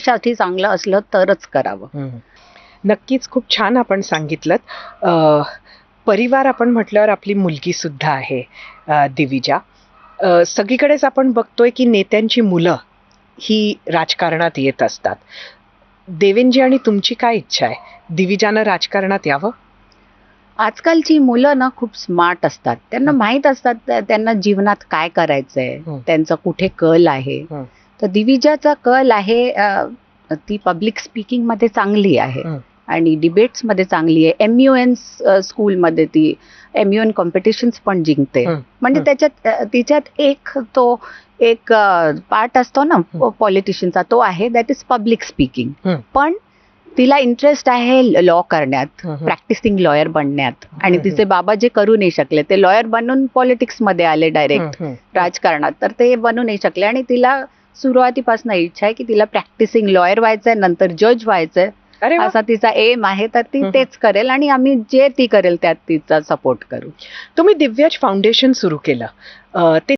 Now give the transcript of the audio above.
साठी चांगलं असलं तरच करावं. नक्कीच खूप छान आपण सांगितलं परिवार आपण म्हटल्यावर आपली मुलगी सुद्धा आहे दिविजा. सगळीकडेच आपण बघतोय की नेत्यांची मुलं ही राजकारणात येत असतात. देवेंजी आणि तुमची काय इच्छा आहे? दिविजानं राजकारणात यावं? आजकालची मुलं ना खूप स्मार्ट असतात. त्यांना माहीत असतात त्या- त्यांना जीवनात काय करायचंय. त्यांचा कुठे कल आहे. तर दिविजाचा कल आहे ती पब्लिक स्पीकिंगमध्ये चांगली आहे. आणि डिबेट्समध्ये चांगली आहे एम यू एन स्कूलमध्ये ती एम यू एन कॉम्पिटिशन्स पण जिंकते. म्हणजे. त्याच्यात तिच्यात एक तो एक पार्ट असतो ना. पॉलिटिशियनचा तो आहे दॅट इज पब्लिक स्पीकिंग. पण तिला इंटरेस्ट आहे लॉ करण्यात. प्रॅक्टिसिंग लॉयर बनण्यात आणि तिचे बाबा जे करू नाही शकले ते लॉयर बनून पॉलिटिक्समध्ये आले डायरेक्ट. राजकारणात तर ते बनू नाही शकले आणि तिला सुरुवातीपासून इच्छा आहे की तिला प्रॅक्टिसिंग लॉयर व्हायचंय नंतर जज व्हायचंय. असा तिचा एम आहे तर ती. तेच करेल आणि आम्ही जे ती करेल त्यात तिचा सपोर्ट करू तुम्ही दिव्याज फाउंडेशन सुरू केलं ते